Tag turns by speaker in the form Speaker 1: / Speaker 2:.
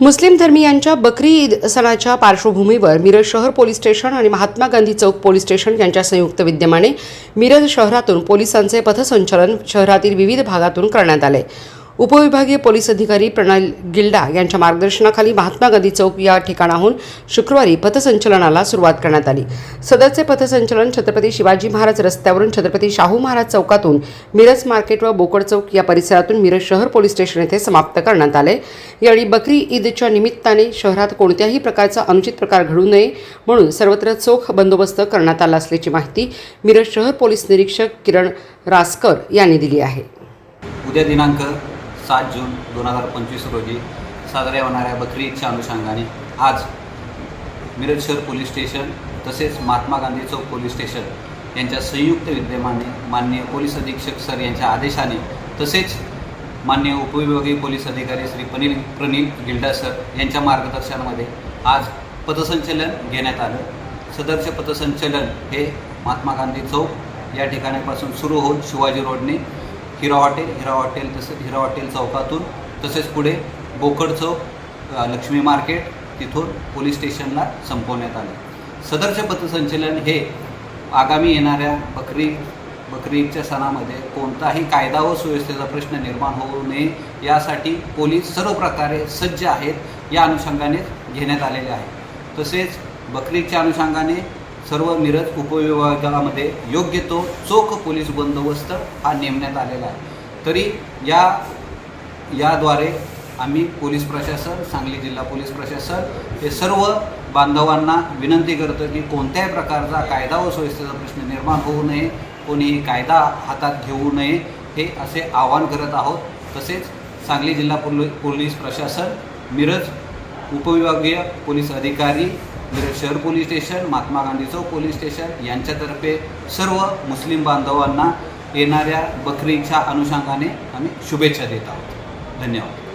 Speaker 1: मुस्लिम धर्मियांच्या बकरी ईद सणाच्या पार्श्वभूमीवर मिरज शहर पोलीस स्टेशन आणि महात्मा गांधी चौक पोलीस स्टेशन यांच्या संयुक्त विद्यमाने मिरज शहरातून पोलिसांचे पथसंचलन शहरातील विविध भागातून करण्यात आले. उपविभागीय पोलीस अधिकारी प्रणाल गिल्डा यांच्या मार्गदर्शनाखाली महात्मा गांधी चौक या ठिकाणाहून शुक्रवारी पथसंचलनाला सुरुवात करण्यात आली. सदरचे पथसंचलन छत्रपती शिवाजी महाराज रस्त्यावरून छत्रपती शाहू महाराज चौकातून मिरज मार्केट व बोकड चौक या परिसरातून मिरज शहर पोलीस स्टेशन येथे समाप्त करण्यात आले. यावेळी बकरी ईदच्या निमित्ताने शहरात कोणत्याही प्रकारचा अनुचित प्रकार घडू नये म्हणून सर्वत्र चोख बंदोबस्त करण्यात आला असल्याची माहिती मिरज शहर पोलीस निरीक्षक किरण रासकर यांनी दिली आहे.
Speaker 2: उद्या दिनांक सात जून दोन हजार पंचवीस रोजी साजऱ्या होणाऱ्या बकरी ईदच्या अनुषंगाने आज मिरज शहर पोलीस स्टेशन तसेच महात्मा गांधी चौक पोलीस स्टेशन यांच्या संयुक्त विद्यमाने माननीय पोलीस अधीक्षक सर यांच्या आदेशाने तसेच माननीय उपविभागीय पोलीस अधिकारी श्री पनील प्रनील गिल्डा सर यांच्या मार्गदर्शनामध्ये आज पथसंचलन घेण्यात आलं. सदरचे पथसंचलन हे महात्मा गांधी चौक या ठिकाणापासून सुरू होऊन शिवाजी रोडने हिरा हॉटेल हिरा हॉटेल तसेच हिरा हॉटेल चौकातून तसेच पुढे बोकड चौक लक्ष्मी मार्केट तिथून पोलीस स्टेशनला संपवण्यात आले. सदरचे पथसंचलन हे आगामी येणाऱ्या बकरी बकरीच्या सणामध्ये कोणताही कायदा व सुव्यवस्थेचा प्रश्न निर्माण होऊ नये यासाठी पोलीस सर्व प्रकारे सज्ज आहेत या अनुषंगाने घेण्यात आलेले आहे. तसेच बकरीच्या अनुषंगाने सर्व मिरज उपविभागामध्ये योग्य तो चोख पोलीस बंदोबस्त हा नेमण्यात आलेला आहे. तरी या याद्वारे आम्ही पोलीस प्रशासन सांगली जिल्हा पोलीस प्रशासन हे सर्व बांधवांना विनंती करतो की कोणत्याही प्रकारचा कायदा व सुव्यवस्थेचा प्रश्न निर्माण होऊ नये कोणीही कायदा हातात घेऊ नये हे असे आवाहन करत आहोत. तसेच सांगली जिल्हा पोली पोलीस प्रशासन मिरज उपविभागीय पोलीस अधिकारी मिरज शहर पोलीस स्टेशन महात्मा गांधी चौक पोलीस स्टेशन यांच्यातर्फे सर्व मुस्लिम बांधवांना येणाऱ्या बकरीच्या अनुषंगाने आम्ही शुभेच्छा देत आहोत. धन्यवाद.